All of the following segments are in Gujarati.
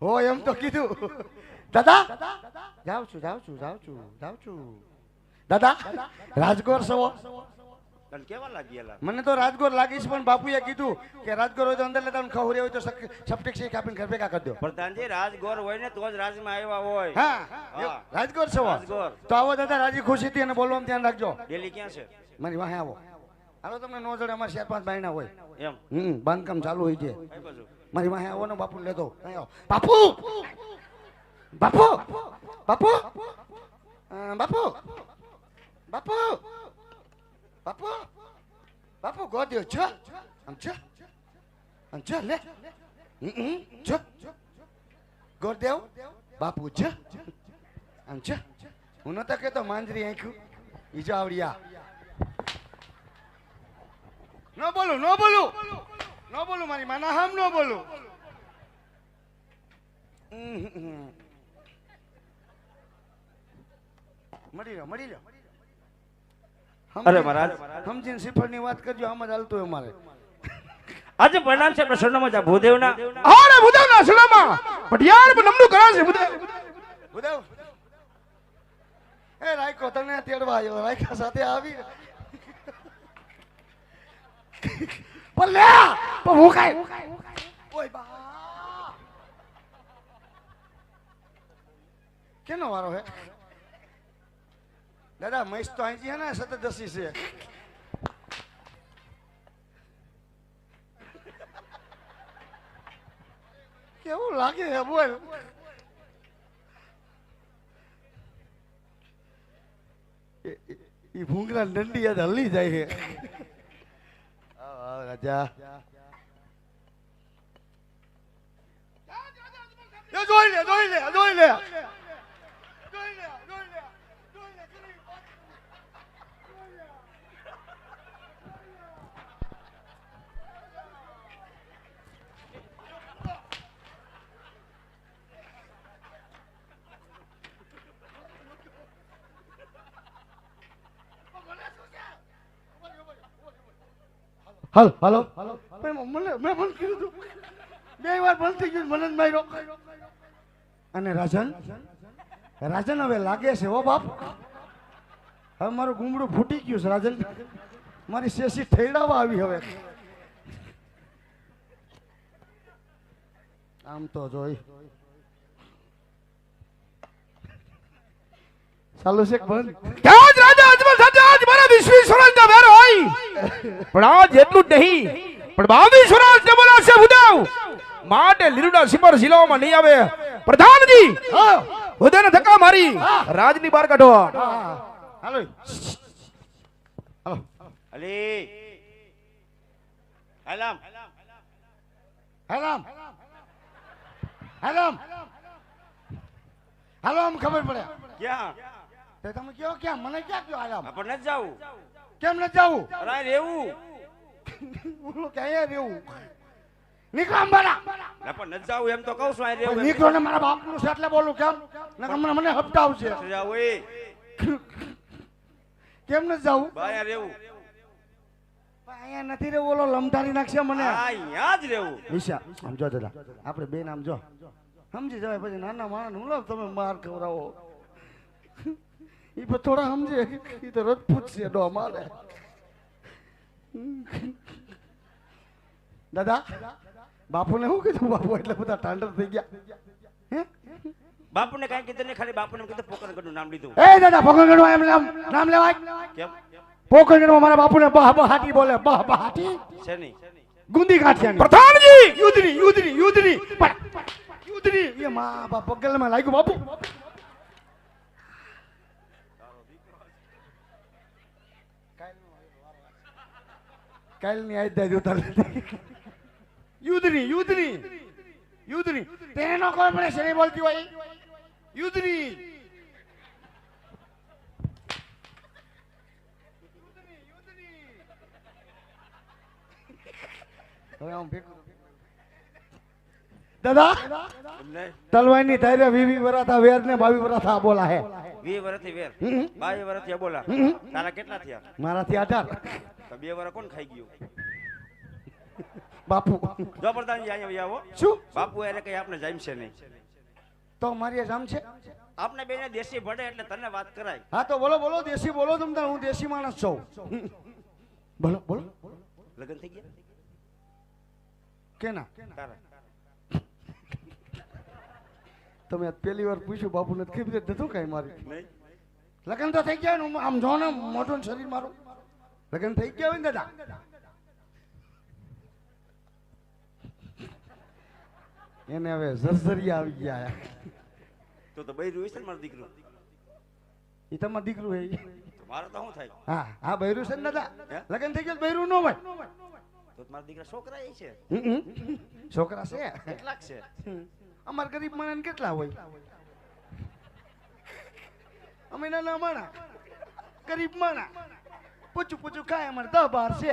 હો એમ તો કીધું. દાદા? જાઉં છું જાઉં છું જાઉં છું જાઉં છું. દાદા રાજગોર સવો. મને તો રાજગોર લાગીશ પણ બાપુએ કીધું કે રાજગોર હોય તો અંદર લેતા ખવરે હોય તો સપ્ટિક શેખ આપીને ઘર ભેગા કરી દો. પ્રધાનજી રાજગોર હોય ને તો જ રાજમાં આવ્યા હોય. હા હા. રાજગોર સવો. તો આવો દાદા રાજી ખુશીથી અને બોલવામાં ધ્યાન રાખજો. ડેલી ક્યાં છે? મારી વાહે આવો. હાલો તમને નો જડે અમારે ચાર પાંચ ભાઈના હોય. એમ. હમ બાંધકામ ચાલુ હોય છે. મારી વાહે આવો ને બાપુ લેતો. બાપુ! બાપુ! બાપુ! બાપુ! બાપુ! બાપુ! બાપુ ગોદ્યો છો. આમ છો. આમ છો લે. છો. ગોરદેવ બાપુ છો. આમ છો. હું નતા કેતો માંજરી આંખ્યું. ઈ જો આવડિયા ન બોલું ન બોલું. ન બોલું મારી માના હામ ન બોલું. મળી લો મળી લો. અરે મહારાજ. સમજીને શ્રીફળની વાત કરજો આમ જ હાલતું હોય અમારે. આજે પરિણામ છે આપણે જા ભૂદેવના. આને ભૂદેવના સલામાં પટિયાર પર નમનું કરા છે ભૂદેવ. ભૂદેવ. એ રાયકો તને તેડવા આવ્યો રાયકા સાથે આવી. પણ કેનો વારો હે દાદા મહેશ તો કેવું લાગે એ- ભૂંગરા દંડી યાદ હલી જાય છે રાજા. જોઈ લે જોઈ લે જોઈ લે જોઈ લે, જોઈ લે, જોઈ લે, જોઈ લે. હાલ હાલો. મને મેં પણ કર્યું તું. બે વાર બંધ થઈ ગયું મને માર્યો. અને રાજન? રાજન હવે લાગે છે ઓ બાપ. હવે મારું ગુમડું ફૂટી ગયું છે રાજન. મારી શેષી ઠેડાવા આવી હવે. આમ તો જોઈ. ચાલુ છે બંધ ત્યાં જ રાજા અજમલ સાથે આજ મારા વિશ્વી સ્વરાજના વેર હોય પણ આ જેટલું જ નહીં. પણ બાવીસ સ્વરાજ ને બોલાશે ઉદાવ માટે લીલુડા સિમર જિલ્લામાં નહીં આવે. પ્રધાનજી હા ધક્કા મારી. રાજની બહાર કાઢો. હાલો. હાલો અલી. હલામ. હાલામ. હાલામ. હાલો આમ ખબર પડે. ક્યાં? તમે કયો ક્યાં? મને ક્યાં કયો હાલામ? આપણને જ જાવું. કેમ ન જાવું અરે રેવું. બોલો કે અહીંયા રહેવું નીકળો આમ ને પણ ન જાવું એમ તો કહું છું આ રેવું નીકળો ને મારા બાપનું છે એટલે બોલું કેમ? નકર મને મને હપટાવશે. જાવ એ. કેમ ન જાવું બાયા રેવું. અહીંયા નથી રહેવું ઓલો લમધારી નાખશે મને. અહીંયા જ રેવું. ઈશા આમ જો દાદા આપણે બે નામ જો. સમજી જવાય પછી નાના માણસ હું તમે માર ખવડાવો. ઈ પણ થોડા સમજે. ઈ તો રજપૂત છે ડો મારે દાદા બાપુને શું કીધું બાપુ? એટલે બધા ટાંડર થઈ ગયા. હે? બાપુને કાંઈ કીધું નહીં ખાલી બાપુને કીધું પોકર ગઢું નામ લીધું. એ દાદા પોકણ ગણવા એમ નામ નામ લેવાય? કેમ? પોકણ ગણવા મારા બાપુને બહ બહ હાટી બોલે. બહ બહ હાટી છે નહીં. ગુંદી કાઠિયાની પ્રધાનજી! યુદ્ધની યુદ્ધની યુદ્ધની. પણ યુદ્ધની એ મા બાપ પગલમાં લાગ્યું બાપુ. કાલની આજ દાદી ઉતાર યુદ્ધની યુદ્ધની યુદ્ધની. તેને નો ખબર પડે શેની બોલતી હોય. યુદ્ધની. હવે આમ ભેગું. દાદા એમને? તલવારની ધારે વીવી વરાથા વેર ને બાવી વરાથા બોલા હે. વી વરથી વેર. બાવી વર્ષથી બોલા? તારા કેટલા થયા? મારાથી આધાર તો બે વાર કોણ ખાઈ ગયું? બાપુ. જો પ્રધાનજી અહીંયા આવો શું? બાપુ એને કઈ આપણે જામશે નહીં. તો મારી આ જામ છે? આપણે બેને દેશી ભળે એટલે તને વાત કરાય. હા તો બોલો બોલો દેશી બોલો તમને હું દેશી માણસ છું. બોલો બોલો. લગન થઈ ગયા? કેના? તારા. તમે પેલી પહેલી વાર પૂછ્યું બાપુ નથી ખબર જ નતું કઈ મારી. લગ્ન તો થઈ ગયા ને આમ જો ને મોટું શરીર મારું. લગ્ન થઈ ગયા હોય દાદા? એને હવે ઝરઝરિયા આવી ગયા તો તો બૈરું છે ને મારો દીકરો? એ તમારું દીકરું હે મારે તો શું થાય? હા હા બૈરું છે ને દાદા? લગ્ન થઈ ગયું બૈરું ન હોય. તો મારા દીકરા છોકરા એ છે. છોકરા છે? કેટલાક છે? અમાર ગરીબ માણસ કેટલા હોય? અમે નાના માણા ગરીબ માણા પૂછું પૂછું ખાય અમારે દસ બાર છે?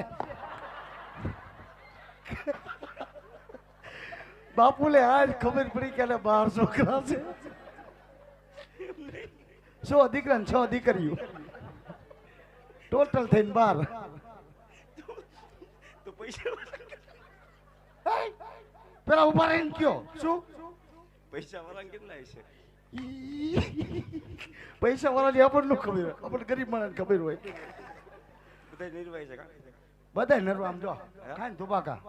બાપુલે આજ ખબર પડી કે બાર છોકરા છે. છ દીકરા છ દીકરીઓ. ટોટલ થઈને બાર. પેલા ઊભા રહીને કયો. શું? પૈસા વાળા કેટલા છે પૈસા વાળાની આપણને ખબર હોય. આપણને ગરીબ માણસ ખબર હોય. બધા નિર્વાય છે બધા નરવા આમ જો. ખાઈ ધુબાકા.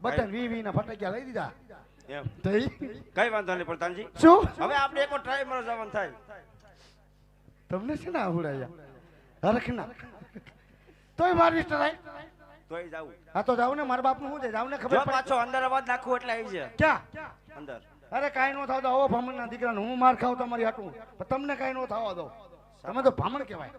બધા વી વી ના ફટાક્યા લઈ દીધા. એમ. થઈ કઈ વાંધો નહીં પ્રધાનજી. શું? હવે આપણે એક ટ્રાય મારો જવાનું થાય. તમને છે ને આવડાયા હરખના. તોય મારી સ્ટરાઈ તોય જાવું હા તો જાવ ને મારા બાપનું શું છે? જાવ ને ખબર પાછો અંદર અવાજ નાખું એટલે આવી જાય. ક્યાં? અંદર. અરે કાંઈ નો થાવ તો આવો ભામણના દીકરા હું માર ખાવ તમારી હાટું. પણ તમને કાંઈ નો થવા દો તમે તો ભામણ કહેવાય.